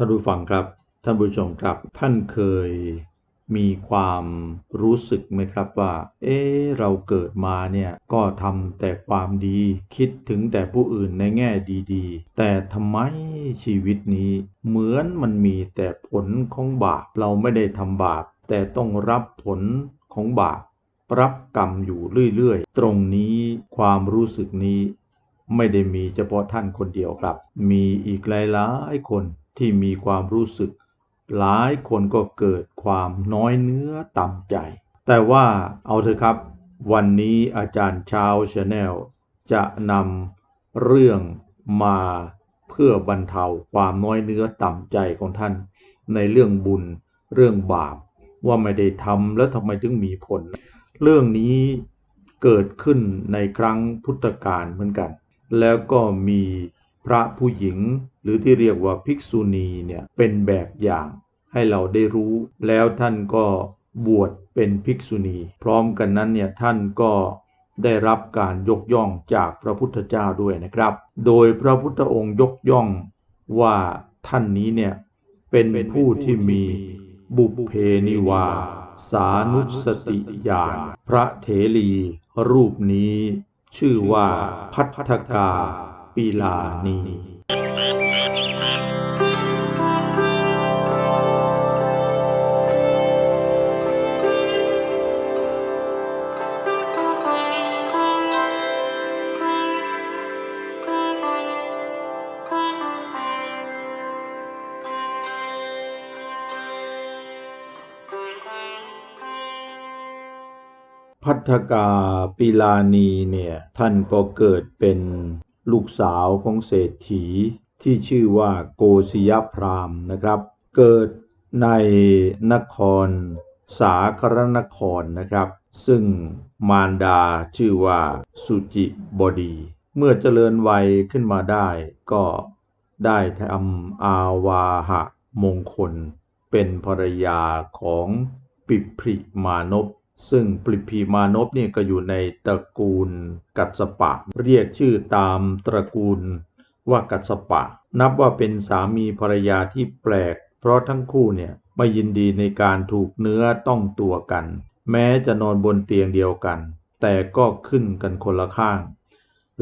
ท่านผู้ฟังครับ ท่านผู้ชมครับ ท่านเคยมีความรู้สึกไหมครับว่า เอ๊เราเกิดมาเนี่ยก็ทำแต่ความดี คิดถึงแต่ผู้อื่นในแง่ดีๆ แต่ทำไมชีวิตนี้ เหมือนมันมีแต่ผลของบาป เราไม่ได้ทำบาป แต่ต้องรับผลของบาป รับกรรมอยู่เรื่อยๆ ตรงนี้ความรู้สึกนี้ ไม่ได้มีเฉพาะท่านคนเดียวครับ มีอีกหลายๆคน ที่มีความรู้สึก หลายคนก็เกิดความน้อยเนื้อต่ำใจ แต่ว่าเอาเถอะครับ วันนี้อาจารย์ชาวชาแนลจะนำเรื่องมาเพื่อบรรเทาความน้อยเนื้อต่ำใจของท่าน ในเรื่องบุญเรื่องบาป ว่าไม่ได้ทำแล้วทำไมถึงมีผล เรื่องนี้เกิดขึ้นในครั้งพุทธกาลเหมือนกัน แล้วก็มีพระผู้หญิง รือที่เรียกว่าภิกษุณีเนี่ยเป็นแบบอย่างให้เราได้รู้ แล้วท่านก็บวชเป็นภิกษุณี พร้อมกันนั้นเนี่ยท่านก็ได้รับการยกย่องจากพระพุทธเจ้าด้วยนะครับ โดยพระพุทธองค์ยกย่องว่าท่านนี้เนี่ยเป็นผู้ที่มีบุพเพนิวา สานุสติญาณพระเถรีรูปนี้ ชื่อว่าพัทธกาปีลานี ทธกาปีลานีเนี่ยท่านก็เกิดเป็นลูกสาวของเศรษฐีที่ชื่อว่าโกศยพรามนะครับ เกิดในนครสาครนครนะครับ ซึ่งมารดาชื่อว่าสุจิบดี เมื่อเจริญวัยขึ้นมาได้ก็ได้ทำอาวาหะมงคล เป็นภรรยาของปิพริมานพ ซึ่งปริพีมานพเนี่ยก็อยู่ในตระกูลกัสสปะ เรียกชื่อตามตระกูลว่ากัสสปะ นับว่าเป็นสามีภรรยาที่แปลก เพราะทั้งคู่เนี่ยไม่ยินดีในการถูกเนื้อต้องตัวกัน แม้จะนอนบนเตียงเดียวกัน แต่ก็ขึ้นกันคนละข้าง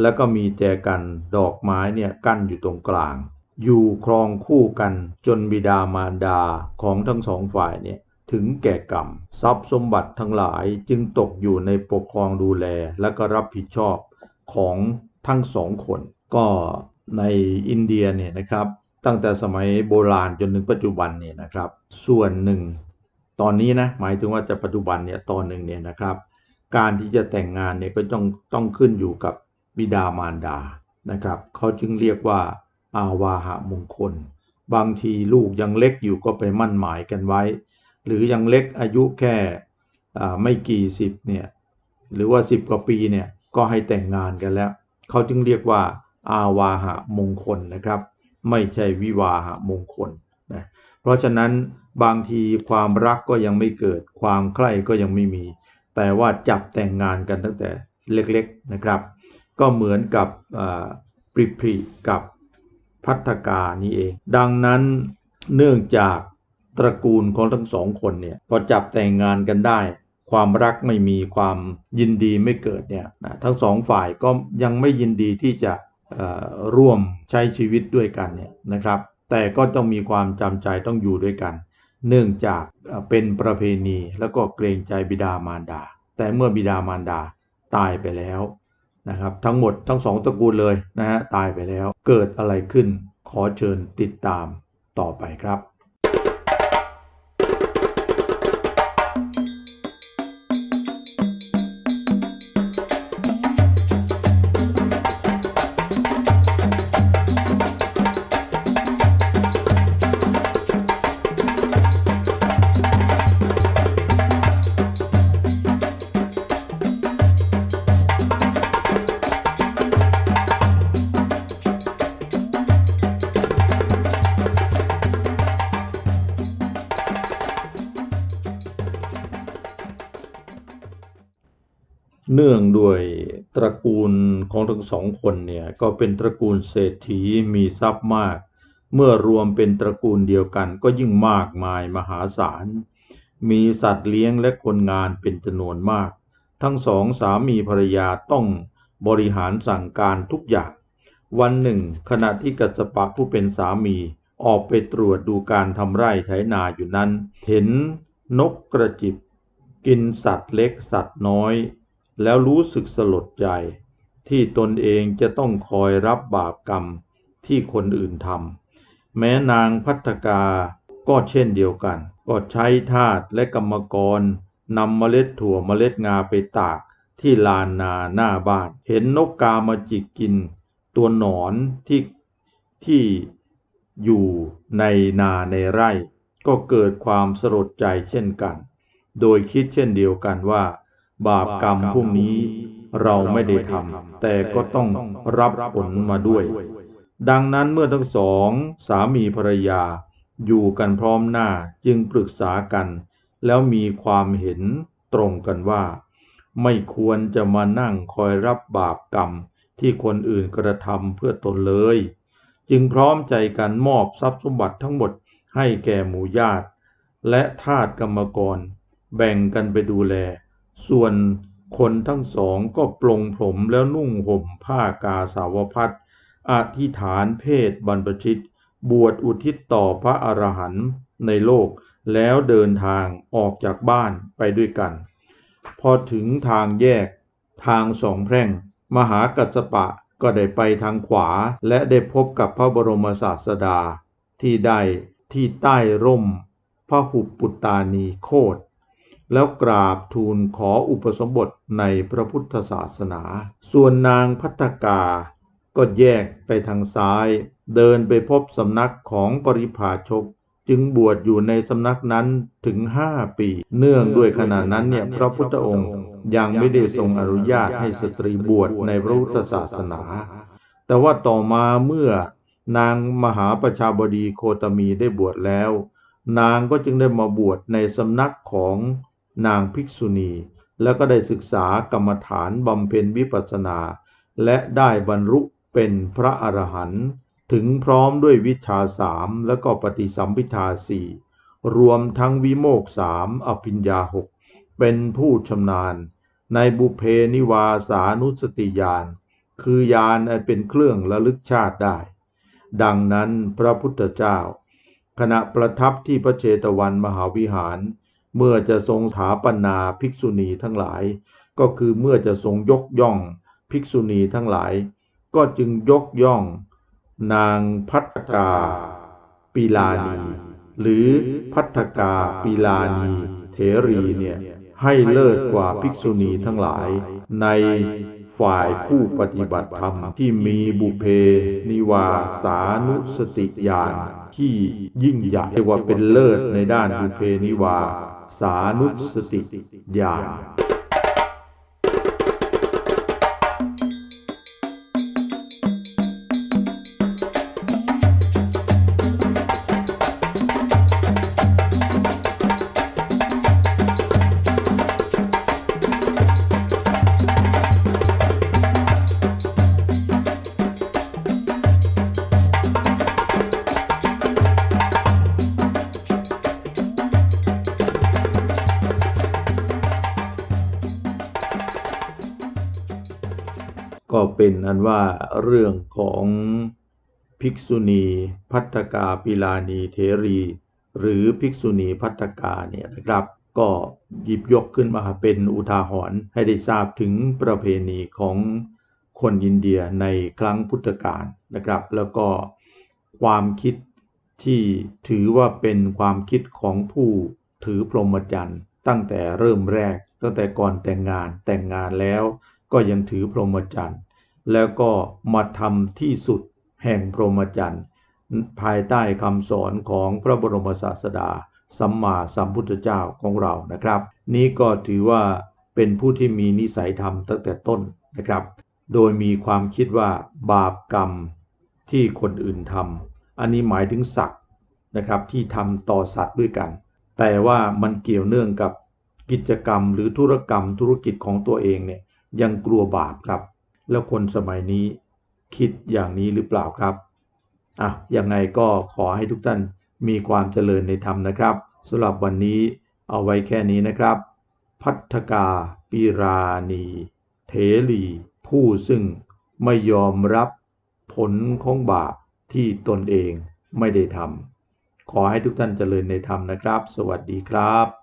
แล้วก็มีแจกันดอกไม้เนี่ยกั้นอยู่ตรงกลาง อยู่ครองคู่กันจนบิดามารดาของทั้งสองฝ่ายเนี่ย ถึงแก่กรรม ทรัพย์สมบัติทั้งหลายจึงตกอยู่ในปกครองดูแลและก็รับผิดชอบของทั้งสองคน ก็ในอินเดียเนี่ยนะครับตั้งแต่สมัยโบราณจนถึงปัจจุบันเนี่ยนะครับ ส่วนหนึ่ง ตอนนี้นะหมายถึงว่าจะปัจจุบันเนี่ยตอนหนึ่งเนี่ยนะครับ การที่จะแต่งงานเนี่ยก็ต้องต้องขึ้นอยู่กับบิดามารดานะครับเขาจึงเรียกว่า อาวาหะมงคล บางทีลูกยังเล็กอยู่ก็ไปมั่นหมายกันไว้ หรือยังเล็กอายุแค่ไม่กี่สิบเนี่ยหรือว่าสิบกว่าปีเนี่ยก็ให้แต่งงานกันแล้ว เขาจึงเรียกว่า อาวาหะมงคลนะครับ ไม่ใช่วิวาหะมงคลนะเพราะฉะนั้นบางทีความรักก็ยังไม่เกิดความใคร่ก็ยังไม่มี แต่ว่าจับแต่งงานกันตั้งแต่เล็กๆนะครับ ก็เหมือนกับปริพริกับพัฒกานี่เอง ดังนั้นเนื่องจาก ตระกูลของทั้งสองคนเนี่ยพอจับแต่งงานกันได้ ความรักไม่มีความยินดีไม่เกิดเนี่ยนะทั้งสองฝ่ายก็ยังไม่ยินดีที่จะร่วมใช้ชีวิตด้วยกันเนี่ยนะครับ แต่ก็ต้องมีความจำใจต้องอยู่ด้วยกัน เนื่องจากเป็นประเพณีแล้วก็เกรงใจบิดามารดา แต่เมื่อบิดามารดาตายไปแล้วนะครับ ทั้งหมดทั้งสองตระกูลเลยนะฮะตายไปแล้วเกิดอะไรขึ้นขอเชิญติดตามต่อไปครับ เนื่องด้วยตระกูลของทั้งสองคนเนี่ยก็เป็นตระกูลเศรษฐีมีทรัพย์มาก เมื่อรวมเป็นตระกูลเดียวกันก็ยิ่งมากมายมหาศาล มีสัตว์เลี้ยงและคนงานเป็นจำนวนมาก ทั้งสองสามีภรรยาต้องบริหารสั่งการทุกอย่าง วันหนึ่ง ขณะที่กัสปะผู้เป็นสามีออกไปตรวจดูการทำไร่ไถนาอยู่นั้น เห็นนกกระจิบ กินสัตว์เล็กสัตว์น้อย แล้วรู้สึกสลดใจ ที่ตนเองจะต้องคอยรับบาปกรรมที่คนอื่นทำแม้นางพัฒกาก็เช่นเดียวกัน ก็ใช้ทาสและกรรมกรนำเมล็ดถั่วเมล็ดงาไปตากที่ลานนาหน้าบ้าน เห็นนกกามาจิกกิน ตัวหนอนที่ที่อยู่ในนาในไร่ ก็เกิดความสลดใจเช่นกัน โดยคิดเช่นเดียวกันว่า บาปกรรมพวกนี้เราไม่ได้ทำแต่ก็ต้องรับผลมาด้วย ดังนั้นเมื่อทั้งสองสามีภรรยา อยู่กันพร้อมหน้าจึงปรึกษากัน แล้วมีความเห็นตรงกันว่า ไม่ควรจะมานั่งคอยรับบาปกรรมที่คนอื่นกระทำเพื่อตนเลย จึงพร้อมใจกันมอบทรัพย์สมบัติทั้งหมดให้แก่หมู่ญาติ และทาสกรรมกร แบ่งกันไปดูแล ส่วนคนทั้งสองก็ปลงผมแล้วนุ่งห่มผ้ากาสาวพัดอธิษฐานเพศบรรพชิต บวชอุทิศต่อพระอรหันต์ในโลกแล้วเดินทางออกจากบ้านไปด้วยกัน พอถึงทางแยกทางสองแพร่ง มหากัสปะก็ได้ไปทางขวาและได้พบกับพระบรมศาสดา ที่ได้ที่ใต้ร่มพระหุปปุตตานีโคต แล้วกราบทูลขออุปสมบทในพระพุทธศาสนา ส่วนนางพัฒกา ก็แยกไปทางซ้าย เดินไปพบสำนักของปริพาชก จึงบวชอยู่ในสำนักนั้นถึงห้าปี เนื่องด้วยขณะนั้นเนี่ยพระพุทธองค์ยังไม่ได้ทรงอนุญาตให้สตรีบวชในพระพุทธศาสนา แต่ว่าต่อมาเมื่อนางมหาประชาบดีโคตมีได้บวชแล้ว นางก็จึงได้มาบวชในสำนักของ นางภิกษุณี แล้วก็ได้ศึกษากรรมฐานบำเพ็ญวิปัสสนา และได้บรรลุเป็นพระอรหันต์ถึงพร้อมด้วยวิชาสามแล้วก็ปฏิสัมพิทาสี่รวมทั้งวิโมกสามอภิญญาหกเป็นผู้ชำนาญ ในบุเพนิวาสานุสติญาณคือญาณอันเป็นเครื่องระลึกชาติได้ ดังนั้นพระพุทธเจ้า ขณะประทับที่พระเชตวันมหาวิหาร เมื่อจะทรงถาปนาภิกษุณีทั้งหลาย ก็คือเมื่อจะทรงยกย่องภิกษุณีทั้งหลาย ก็จึงยกย่อง นางพัฒกาปีลานี หรือพัฒกาปีลานีเถรีเนี่ยให้เลิศกว่าภิกษุณีทั้งหลาย ในฝ่ายผู้ปฏิบัติธรรมที่มีบุเพ นิวาสานุสติญาณที่ยิ่งใหญ่เรียกว่าเป็นเลิศในด้านบุเพนิวา สานุสติญาณ เป็นอันว่าเรื่องของภิกษุณีพัฒกาปิลานีเทรี หรือภิกษุณีพัฒกาเนี่ยนะครับ ก็หยิบยกขึ้นมาเป็นอุทาหรณ์ให้ได้ทราบถึงประเพณีของคนอินเดียในครั้งพุทธกาลนะครับ แล้วก็ความคิดที่ถือว่าเป็นความคิดของผู้ถือพรหมจรรย์ตั้งแต่เริ่มแรกตั้งแต่ก่อนแต่งงานแต่งงานแล้วก็ยังถือพรหมจรรย์ แล้วก็มาทำที่สุดแห่งพรหมจรรย์ ภายใต้คำสอนของพระบรมศาสดา สัมมาสัมพุทธเจ้าของเรานะครับ นี้ก็ถือว่าเป็นผู้ที่มีนิสัยธรรมตั้งแต่ต้นนะครับ โดยมีความคิดว่าบาปกรรมที่คนอื่นทำอันนี้หมายถึงสัตว์นะครับที่ทำต่อสัตว์ด้วยกัน แต่ว่ามันเกี่ยวเนื่องกับกิจกรรมหรือธุรกรรมธุรกิจของตัวเองเนี่ยยังกลัวบาปครับ แล้วคนสมัยนี้คิดอย่างนี้หรือเปล่าครับอะยังไงก็ขอให้ทุกท่านมีความเจริญในธรรมนะครับสำหรับวันนี้เอาไว้แค่นี้นะครับ พัฒกาปิราณี เถลี ผู้ซึ่งไม่ยอมรับผลของบาปที่ตนเองไม่ได้ทำขอให้ทุกท่านเจริญในธรรมนะครับ สวัสดีครับ